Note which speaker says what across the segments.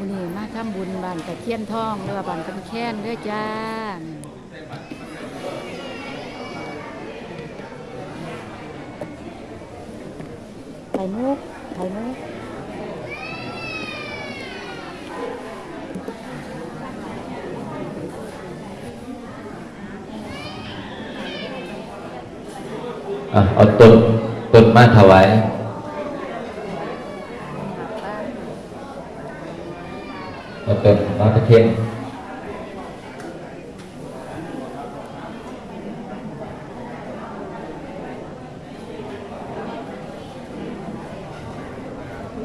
Speaker 1: มื้อนี้มาทำบุญบ้านตะเคียนทองหรือว่าบ้านกำแค้นเด้อจ้าไข่มุกไข่มุก
Speaker 2: เอาต้นต้นมาถวาย เอาต้นมาประเคน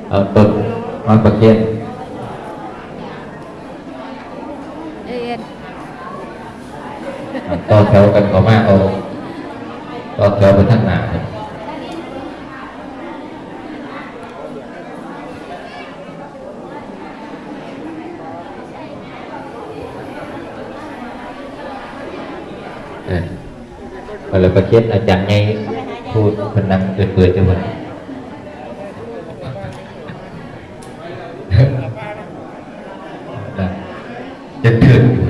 Speaker 2: เอาต้นมาประเคน
Speaker 1: เอ็น
Speaker 2: เอาต่อแถวกันเขามาเอาต่อแถวไปทางหน้าครับเออเอาเลยประเคนอาจารย์ไงพูดเพนนังเปิดๆจังหวะจะเถื่อนอยู่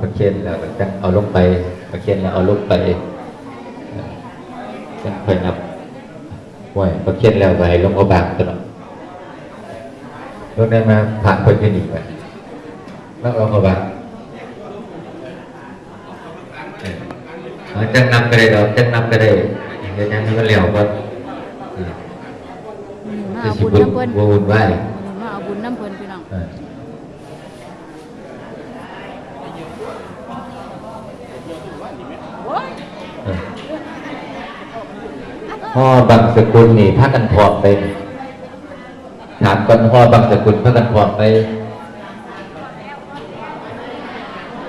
Speaker 2: ประเคนแล้วก็จะเอาลงไปประเคนแล้วเอาลงไปจะค่อยนับไว้ประเคนแล้วไปลงเอาบางตลอดลงได้มาผ่านคนยืนอีกไป แล้วลงเอาบางเออเอาจังนำก็ได้ดอกจังนำก็ได้เดี๋ยวยังนี้มันเหลวก็
Speaker 1: มา
Speaker 2: จะ
Speaker 1: เอา
Speaker 2: สิ
Speaker 1: บุญ
Speaker 2: บุญ
Speaker 1: น้ำเพิ่น
Speaker 2: บุญไหว
Speaker 1: มาเอาบุญน้ำเพิ่นพี่น้อง
Speaker 2: เออเออพ่อบางสกุลนี่พากันพร้อมไปถามก่อนพ่อบางสกุลพากันพร้อมไป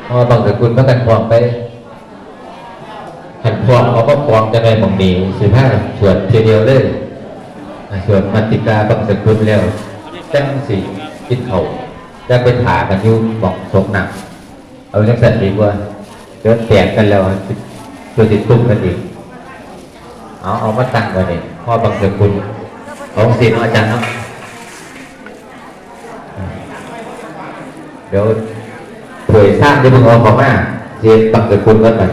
Speaker 2: พ่อบางสกุลพากันพร้อมไปขันพร้อมเขาก็พร้อมจะได้หมองนี้สิบห้าสวดเทีเดียวเลยอะส่วนมัติกาบังสกุลแล้วจังสีกินเขาจะไปถากันอยู่บอกสงหนัก เอาจังสันดีกว่าเดินแตกกันแล้วตัวติดตุ้มกันอีกเอาเอามาตั้งไว้เนี่ยพ่อบังสกุลของศีลอาจารย์เนาะเดี๋ยว วยสร้างจะมึงเอาออกมาเรียนบักเกุณก็ไป